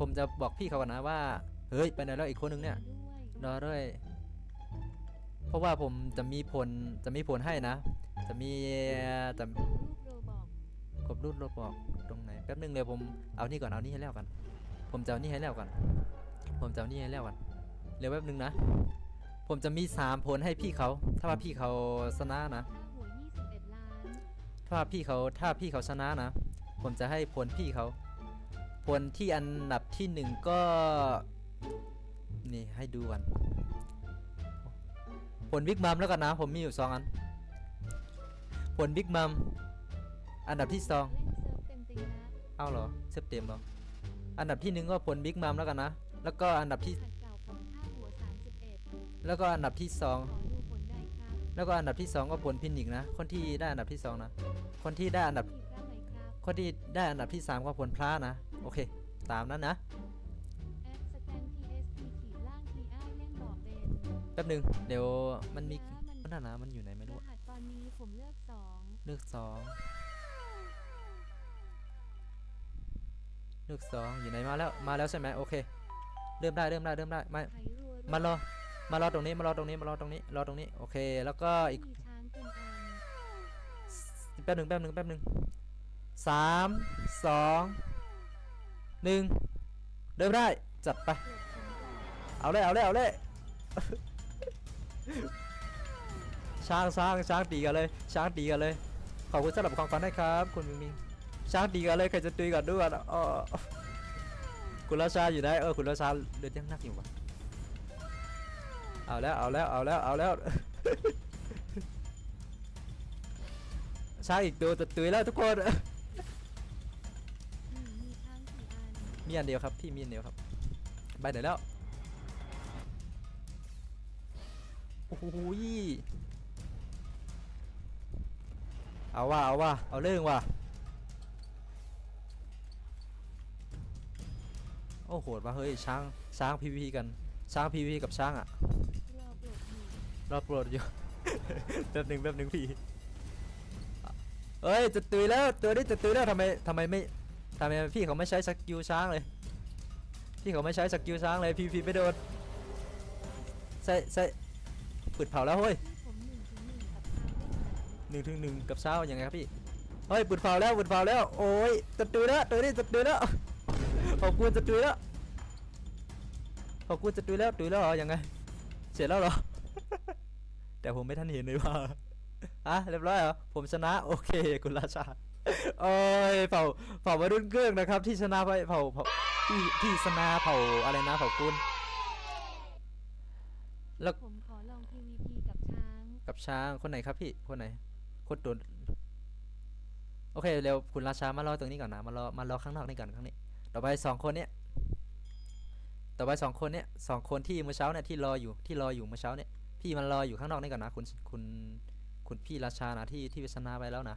ผมจะบอกพี่เขาก่อนนะว่า เฮ้ย ไปไหนแล้วอีกคนนึงเนี่ย รอด้วย เพราะว่าผมจะมีผล จะมีผลให้นะ จะมี จะรูปโรบรูดรบอกตรงไหน แป๊บนึงเดี๋ยวผม เอานี่ก่อน เอานี่ให้แล้วกัน ผมจะเอานี่ให้แล้วกัน ผมจะเอานี่ให้แล้วกันเดี๋ยวแป๊บนึงนะ ผมจะมีสามผลให้พี่เขา ถ้าว่าพี่เขาชนะนะ ถ้าพี่เขา ถ้าพี่เขาชนะนะ ผมจะให้ผลพี่เขา ผลที่อันดับที่หนึ่งก็ นี่ให้ดูกันผลบิ๊กมัมแล้วกันนะ ผมมีอยู่สองอัน ผลบิ๊กมัมอันดับที่สองเล่นเซิร์ฟเต็มจริงนะเอาเหรอเซฟเต็มเหรออันดับที่หนึ่งก็ผลบิ๊กมัมแล้วกันนะ แล้วก็อันดับที่ขัดเก่าผมค่าหัว31แล้วก็อันดับที่สองขอดูผลได้ครับแล้วก็อันดับที่สองก็ผลพินิกนะ คนที่ได้อันดับที่สองนะ คนที่ได้อันดับมีพระไหมครับคนที่ได้อันดับที่สามก็ผลพระนะ โอเค ตามนั้นนะแอดสแตน TST ขีดล่าง TI เล่นบอกเป็นแป๊บหนึง เดี๋ยวมันมีนะมันมันน่านะมันอยู่ไหนไม่รรู้อะหัสตอนนี้ผมเลือก2เลือกสองเลือกสองอยู่ไหนมาแล้วมาแล้วใช่ไหมโอเค เริ่มได้เริ่มได้เริ่มได้ไม่ไถรัวมารอมารอตรงนี้มารอตรงนี้มารอตรงนี้รอตรงนี้โอเค แล้วก็อีกมีช้างเป็นอันแป๊บหนึ่งแป๊บหนึ่งแป๊บหนึ่งสามสอง หนึ่งเริ่มได้จัดไป เอาเลยเอาเลยเอาเลยช้างช้างช้างตีกันเลยช้างตีกันเลยขอบคุณสำหรับของขวัญนะครับคุณมิงมิงช้างตีกันเลยใครจะตีกันด้วยอ๋อคุณราชาอยู่ไหนเออคุณราชาเดินยังนักอยู่วะเอาแล้วเอาแล้วเอาแล้วเอาแล้วช้างอีกตัวจะตุยแล้วทุกคน มีอันเดียวครับพี่มีอันเดียวครับไปไหนแล้วโอ้โหยเอาว่าเอาว่าเอาเรื่องว่ะโอ้โหดว่ะเฮ้ยช้างช้างพีพีกันช้างพีพีกับช้างอะรอปลดหมู่รอโปรดอยู่แป๊บหนึ่งแป๊บหนึ่งพี่เอ้ยจะตุยแล้วตัวนี้จะตุยแล้วทำไมทำไมไม่ ทำไมพี่เขาไม่ใช้สกิลช้างเลย พี่เขาไม่ใช้สกิลช้างเลยพีพีไม่โดนใส่ใส่ปืดเผาแล้วเฮ้ยผมหนึ่งถึงหนึ่งกับช้างเล่นไหนหนึ่งถึงหนึ่งกับเช้ายังไงครับพี่เฮ้ยปืดเผาแล้วปืดเผาแล้วโอ้ยจะตุยแล้วตัวนี้จะตุยแล้วขอบคุณจะตุยแล้วขอบคุณจะตุยแล้วตุยแล้วเหรอยังไงเสร็จแล้วเหรอ แต่ผมไม่ทันเห็นเลยว่าอะเรียบร้อยเหรอผมชนะโอเคคุณราชา โอ้ยเผ่าเผ่าวัยรุ่นเกื้องนะครับ ที่ชนะไปเผ่าเผ่าที่ที่ชนะเผ่าอะไรนะเผ่ากุลแล้วผมขอลอง PVP กับช้างกับช้างคนไหนครับพี่คนไหนคนตัวโอเคเร็วคุณราชามารอตรงนี้ก่อนนะมารอมารอข้างนอกนี่ก่อนข้างนี้ ต่อไปสองคนเนี้ยต่อไปสองคนเนี้ยสองคนที่เมื่อเช้าเนี่ยที่รออยู่ที่รออยู่เมื่อเช้าเนี่ยพี่มันรออยู่ข้างนอกนี่ก่อนนะ คุณคุณคุณพี่ราชานะที่ที่ชนะไปแล้วนะ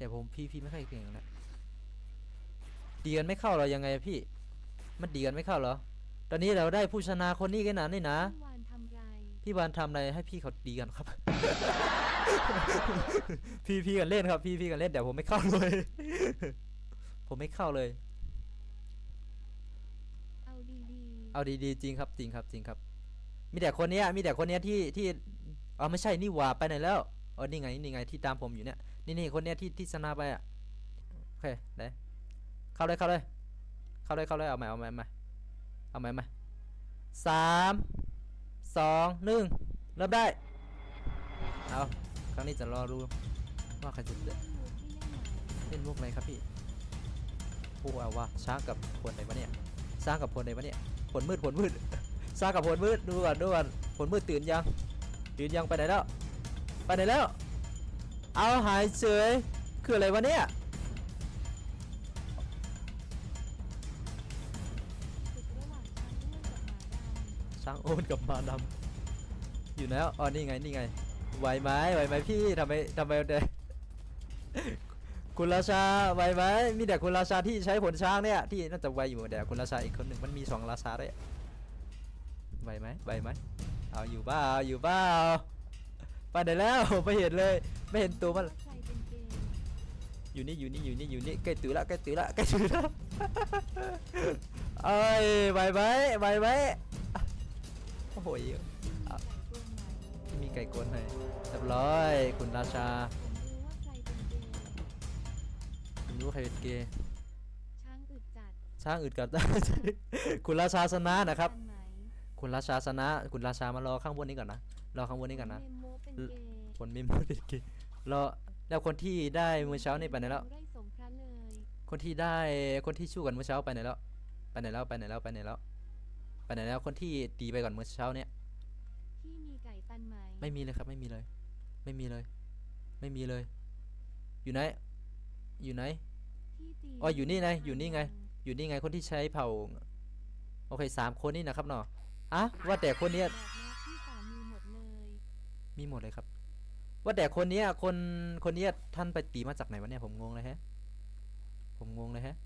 แต่ผมพี่พี่ไม่ค่อยเก่งนะดีกันไม่เข้าเหรอยังไงอะพี่ มันดีกันไม่เข้าเหรอ ตอนนี้เราได้ผู้ชนะคนนี้กันนะนี่นะ พี่วานทำไรพี่วานทำอะไรให้พี่เขาดีกันครับ พี่พี่กันเล่นครับ พี่พี่กันเล่นเดี๋ยวผมไม่เข้าเลย ผมไม่เข้าเลย เอาดีเอาดีๆจริงครับจริงครับจริงครับ มีแต่คนเนี้ยมีแต่คนเนี้ยที่ที่อ๋อไม่ใช่นี่หว่าไปไหนแล้ว อ๋อนี่ไงนี่ไงที่ตามผมอยู่เนี่ยนี่นี่คนเนี้ยที่ที่ชนะไปอะโอเคได้เข้าเลยเข้าเลยเข้าเลยเข้าเลยเอาใหม่เอาใหม่เอาใหม่เอาใหม่เอาใหม่สามสองหนึ่งเริ่มได้เอาครั้งนี้จะรอดูว่าใครจะเล่นมุกอะไรครับพี่โอ้เอาวะช้างกับพลไหนวะเนี่ยช้างกับพลไหนวะเนี่ยผลมืดผลมืดช้างกับผลมืดดูก่อนดูก่อนผลมืดตื่นยังตื่นยังไปไหนแล้ว ไปไหนแล้ว เอาหายเฉยคืออะไรวะเนี่ยช่างช้างอ้นกับมาดช้างโอนกับมาดำอยู่แล้วอ๋อนี่ไงนี่ไงไหวไหมไหวไหมพี่ทำไมทำไมเดคุณราชาไหวไหมมีแต่คุณราชาที่ใช้ผลช้างเนี่ยที่น่าจะไหวอยู่แต่คุณราชาอีกคนหนึ่งมันมีสองราชาด้วยไหวไหมไหวไหมเอาอยู่บ้าอยู่บ้า ไปไหนแล้วไม่เห็นเลย ไม่เห็นตัวมันำว่าใครเป็นเกอยู่นี่อยู่นี่อยู่นี่อยู่นี่ใกล้ตื่นละใกล้ตื่นละใกล้ตื่นละ เอ้ยไหวไหมไหวไหมโอ้โหมีไก่กวนไหมมีไก่กวนให้เรียบร้อยคุณราชาผมรู้ว่าใครเป็นเกย์ผมรู้ใครเป็นเกย์ช้างอึดจัดช้างอึดกับ คุณราชาชนะนะครับ ทัไหมคุณราชาชนะ คุณราชามารอข้างบนนี้ก่อนนะรอข้างบนนี้ก่อนนะ เมโม เป็นเกย์คนไม่พูดเป็นเกย์รอแล้วคนที่ได้มือเช้านี่ไปไหนแล้วไร่สงพระเลย คนที่ได้คนที่ชู้กันมือเช้าไปไหนแล้ว ไปไหนแล้วไปไหนแล้วไปไหนแล้วไปไหนแล้ว คนที่ตีไปก่อนมือเช้าเนี่ย ที่มีไก่ตันไหมไม่มีเลยครับ ไม่มีเลย ไม่มีเลย ไม่มีเลย อยู่ไหน อยู่ไหนที่ตีอ๋ออยู่นี่ไงอยู่นี่ไงทาอยู่นี่ไงคนที่ใช้เผ่าโอเคสามคนนี่นะครับเนาะอะว่าแต่คนเนี้ย มีหมดเลยครับ ว่าแต่คนเนี้ยคนคนเนี้ยท่านไปตีมาจากไหนวะเนี่ยผมงงเลยฮะ ผมงงเลยฮะ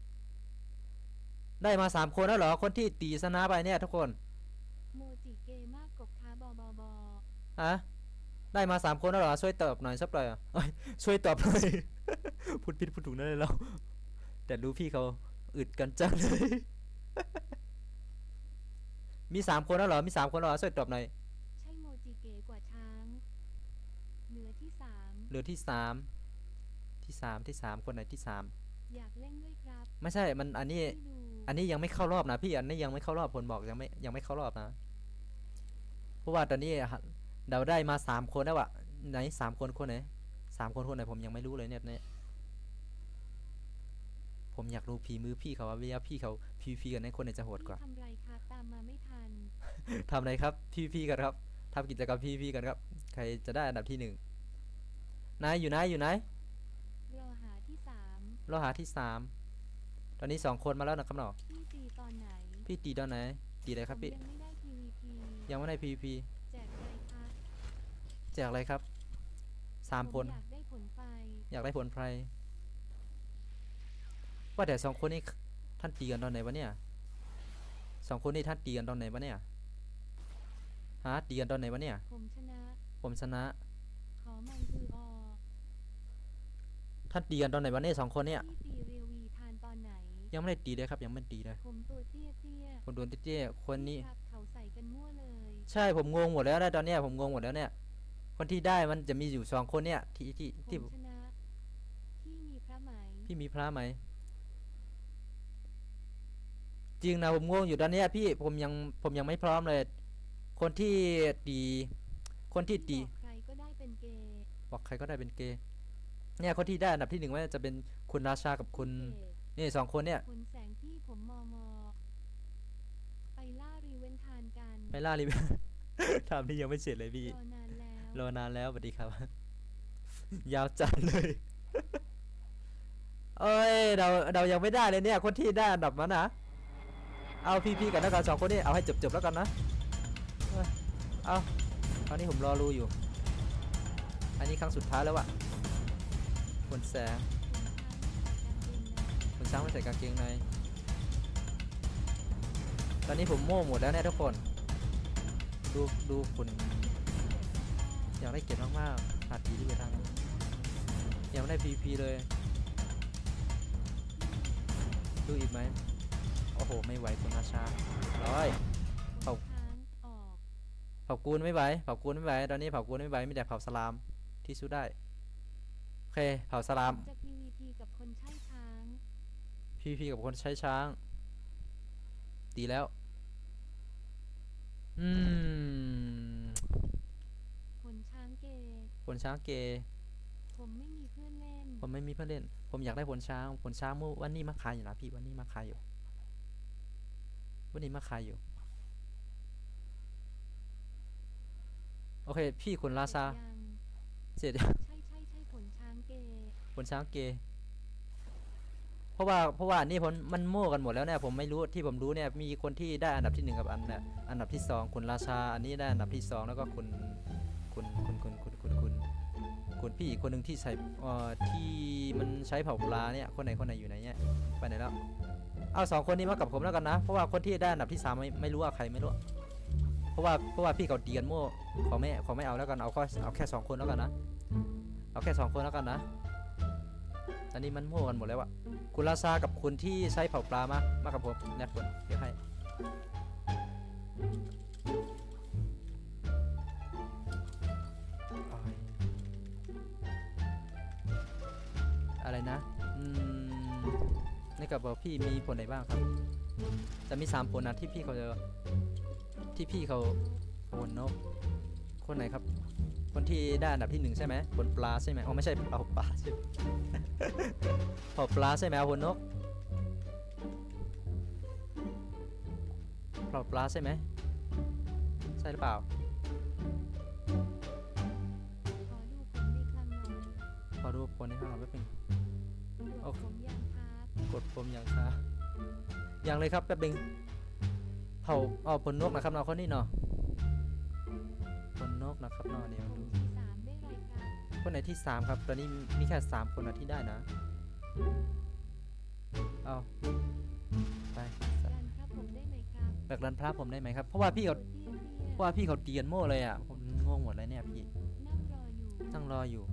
ได้มาสามคนแล้วเหรอคนที่ตีชนะไปเนี่ยทุกคนโมจิเกย์มากกบค้าบอบอบออะได้มาสามคนแล้วเหรอช่วยตอบหน่อยสักหน่อยอะเอ้ยช่วยตอบหน่อยพูดผิดพูดถูกนั่นเลยเรา แต่รู้พี่เขาอึดกันจังเลยมีสามคนแล้วเหรอมีสามคนแล้วเหรอช่วยตอบหน่อย ใช่โมจิเกย์กว่าช้างเหนือที่ สามเหลือที่สามที่สามที่สามคนไหนที่สามอยากเล่นด้วยครับไม่ใช่มันอันนี้ที่ดูอันนี้ยังไม่เข้ารอบนะพี่อันนี้ยังไม่เข้ารอบผลบอกยังไม่ยังไม่เข้ารอบนะเพราะว่าตอนนี้เราได้มาสามคนแล้วอะไหนสามคนคนไหนสามคนคนไหนผมยังไม่รู้เลยเนี่ยเนี่ยผมอยากรู้พีมือพี่เขาว่าเวลาพี่เขาพีพีกันในคนไหนจะโหดกว่าทำไรคะตามมาไม่ทันทำอะไรครับพีพีกันครับทำกิจกรรมพีพีกันครับ ใครจะได้อันดับที่หนึ่ง นายอยู่ไหนอยู่ไหนรอหาที่สามเราหาที่สามตอนนี้สองคนมาแล้วนะครับเนาะพี่ตีตอนไหนพี่ตีตอนไหนตีอะไรครับผมพี่ยังไม่ได้ PVP ยังไม่ได้พีพีแจกอะไรคะแจกอะไรครับสามผคนอยากได้ผลไฟอยากได้ผลไพรว่าแต่สองคนนี้ท่านตีกันตอนไหนวะเนี่ยสองคนนี้ท่านตีกันตอนไหนวะเนี่ยฮะตีกันตอนไหนวะเนี่ย ผมชนะ ผมชนะ ขอมันคืออ ท่านตีกันตอนไหนวะเนี่ยสองคนเนี่ยพี่ตีเรียววีทานตอนไหน ยังไม่ได้ตีเลยครับ ยังไม่ได้ตีเลยผมตัวเตี้ยเตี้ยคนโดนเตี้ยๆคนนี้ ครับเขาใส่กันมั่วเลย ใช่ผมงงหมดแล้วนะตอนเนี้ยผมงงหมดแล้วเนี่ย คนที่ได้มันจะมีอยู่สองคนเนี่ย ที่ที่ผที่มชนะพี่มีพระไหมพี่มีพระไหมจริงนะผมงงอยู่ตอนเนี้ยพี่ผมยังผมยังไม่พร้อมเลย คนที่ตีคนที่ตีบอกใครก็ได้เป็นเกย์บอกใครก็ได้เป็นเกย์ เนี่ยคนที่ได้อันดับที่หนึ่งว่าจะเป็นคุณราชากับคุณเกย์นี่สองคนเนี่ยผลแสงพี่ผมมอมอไปล่ารีเวนทานกัน ไปล่าลิเวทำที่ยังไม่เสร็จเลยพี่ รอนานแล้ว รอนานแล้วสวัสดีครับ ยาวจัดเลย เอ้ย เราเรายังไม่ได้เลยเนี่ย คนที่ได้อันดับมันนะ เอาพี่พี่กันแล้วกันสองคนนี้เอาให้จบจบๆแล้วกันนะเอ้ยเอาตอนนี้ผมรอรูอยู่ อันนี้ครั้งสุดท้ายแล้วอะ ผลแสงผมช้างใส่กางเกงในคุณช้างไม่ใส่กางเกงในตอนนี้ผมโม่หมดแล้วเนี่ยทุกคน ดูดูคุณอยากได้เก็บมากๆขาดดีที่ไปทางนั้นยังไม่ได้ PVP เลย ดูอีกไหมโอ้โห ไม่ไหวคุณราชาร้อยผเอามช้างออกเผากูนไม่ไหวเผากูนไม่ไหวตอนนี้เผากูนไม่ไหวมีแต่เผาสลามที่สู้ได้โอ เค เผาสลาม จะ PVP กับคนใช้ช้าง PVP กับคนใช้ช้าง ดีแล้ว อืมผลช้างเกย์ผลช้างเกย์ผมไม่มีเพื่อนเล่น ผมไม่มีเพื่อนเล่น ผมอยากได้ผลช้าง ผลช้างเมื่อวันนี้มาขายอยู่นะพี่ วันนี้มาขายอยู่ วันนี้มาขายอยู่ โอเค พี่คุณราชายังเสร็จใช่ ย์ผลช้างเกย์เพราะว่าเพราะว่านี่ผมมันโม่กันหมดแล้วเนี่ยผมไม่รู้ที่ผมรู้เนี่ยมีคนที่ได้อันดับที่หนึ่งกับอันอันดับที่สองคุณราชา อันนี้ได้อันดับที่สองแล้วก็คุณคุณคุณคุณคุณคุณคุณคุณพี่อีกคนหนึ่งที่ใส่เอ่อที่มันใช้เผาปลาเนี่ยคนไหนคนไหนอยู่ไหนเนี่ยไปไหนแล้วเอาสองคนนี้มากับผมแล้วกันนะเพราะว่าคนที่ได้อันดับที่สามไม่ไม่รู้ว่าใครไม่รู้เพราะว่าเพราะว่าพี่เขาเตียนโม่ขาไม่ขาไม่เอาแล้วกันเอาแค่เอาแค่สองคนแล้วกันนะเอาแค่สองคนแล้วกันนะ ตอนนี้มันมั่วกันหมดแล้วอะคุณราซากับคุณที่ใช้เผาปลามามากับผมแลกคนเดี๋ยวให้อะไรนะอืมในกระเป๋าพี่มีผลไหนบ้างครับแต่มีสามผลนะที่พี่เขาจะที่พี่เขาผลนนกคนไหนครับ ที่ได้อันดับที่หนึ่งใช่ไหมผลปลาใช่ไหมอ๋อไม่ใช่เผาปลาใช่ไหมเผาปลาใช่ไหมเอาผลนกเผาปลาใช่ไหมใช่หรือเปล่าขอดูผลในคำหน่อยขอดูผลในข้างหลังแป๊บนึงตรวจผมยังครับกดผมอย่างช้ายังเลยครับแป๊บนึงเผาเอาผลนกนะครับเนาะคนนี้เนาะ ผลนกนะครับเนาะเดี๋ยวผมดูที่สามได้ไรครับคนไหนที่สามครับ ตอนนี้มีแค่สามคนนะที่ได้นะเอาไปดันครับผมได้ไหมครับแบกรันพระผมได้ไหมครับ เพราะว่าพี่เขาตัวเตี้ยเพราะว่าพี่เขาเตียนโม่เลยอะผมงงหมดเลยเนี่ยพี่ๆนั่งรออยู่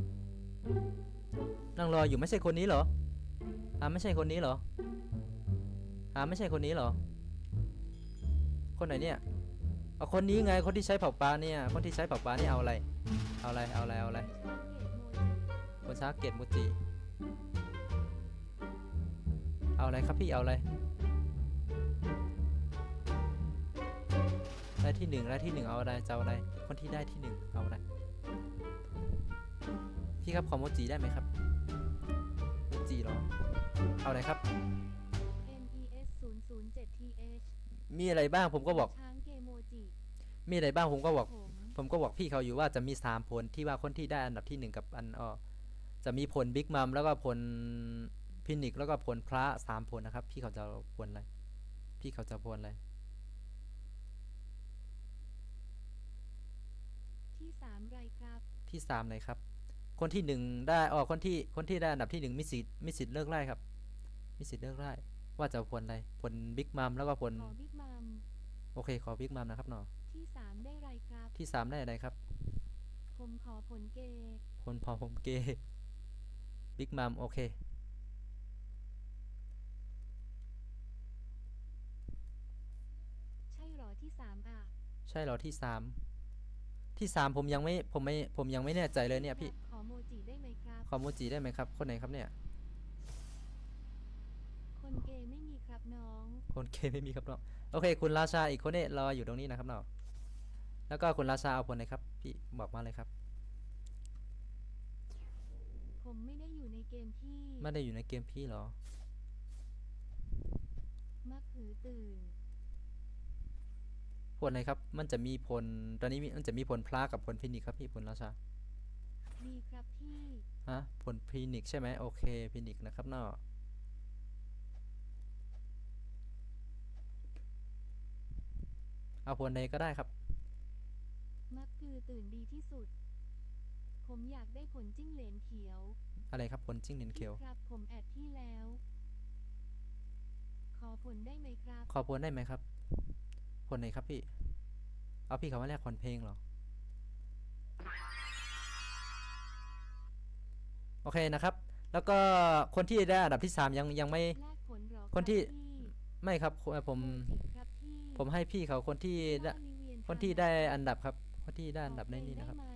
นั่งรออยู่นั่งรออยู่ไม่ใช่คนนี้เหรออ่าไม่ใช่คนนี้เหรออ่าไม่ใช่คนนี้เหรอ คนไหนเนี่ย เอาคนนี้ไงคนที่ใช้เผาปลาเนี่ย คนที่ใช้เผาปลานี่เอาอะไร เอาอะไร เอาอะไร เอาอะไรชาเกตโมจิคนช้าเกตมุจิ เอาอะไรครับพี่ เอาอะไรได้ที่หนึ่งได้ที่หนึ่งเอาอะไรจะเอาอะไร คนที่ได้ที่หนึ่งเอาอะไร พี่ครับขอโมจิได้ไหมครับโมจิเหรอ เอาอะไรครับ NES 0 0 7 TH มีอะไรบ้างผมก็บอกช้างเกโมจิ มีอะไรบ้างผมก็บอกผมผมก็บอกพี่เขาอยู่ว่าจะมีสามผลที่ว่าคนที่ได้อันดับที่หนึ่งกับอันอ๋อจะมีผลบิ๊กมัมแล้วก็ผลพินิกแล้วก็ผลพระสามผลนะครับ พี่เขาจะเอาผลอะไรพี่เขาจะผลอะไรที่สามไรครับ ที่สามไหนครับ คนที่หนึ่งได้อ๋อคนที่คนที่ได้อันดับที่หนึ่งมีสิทธิ์มีสิทธิ์เลิกไล่ครับมีสิทธิ์เลิกไล่ว่าจะเอาผลอะไรผลบิ๊กมัมแล้วก็ผลขอบิ๊กมัมโอเคขอบิ๊กมัมนะครับเนาะ ที่สามได้ไรครับ ที่สามได้อะไรครับ ผมขอผลเกย์ผลพอผมเกบิ๊กมัมโอเค ใช่หรอที่สามอะ ใช่เหรอที่สามที่สามผมยังไม่ผมไม่ผมยังไม่แน่ใจเลยเนี่ยพี่ครับขอโมจิได้ไหมครับขอโมจิได้ไหมครับ คนไหนครับเนี่ย คนเกย์ไม่มีครับน้อง คนเคไม่มีครับเนาะโอเค คุณราชาอีกคนเนี่ยรออยู่ตรงนี้นะครับเนาะ แล้วก็คุณราชาเอาผลไหนครับพี่บอกมาเลยครับ ผมไม่ได้อยู่ในเกมที่ไม่ได้อยู่ในเกมพี่เหรอ มักหือตื่น ผลไหนครับ มันจะมีผลตอนนี้มีมันจะมีผลพลากับผลพินิกครับพี่ผลราชาดีครับพี่ฮะผลพินิกใช่ไหมโอเคพินิกนะครับเนาะเอาผลไหนก็ได้ครับ มักคือตื่นดีที่สุด ผมอยากได้ผลจิ้งเหลนเขียว อะไรครับผลจิ้งเหลนเขียวพี่ครับ ผมแอดพี่แล้ว ขอผลได้ไหมครับ ขอผลได้ไหมครับ ผลไหนครับพี่ เอาพี่เขามาแลกผลเพลงเหรอ โอเคนะครับ แล้วก็คนที่ได้อันดับที่สามยังยังไม่แลกผลเหรอคนที่รับพี่ไม่ครับผมผมโมจิครับพี่ผมให้พี่เขาคนที่ได้ว่าลิเวียคนที่ได้อันดับครับค นที่ได้อันดับในนี้นะครับ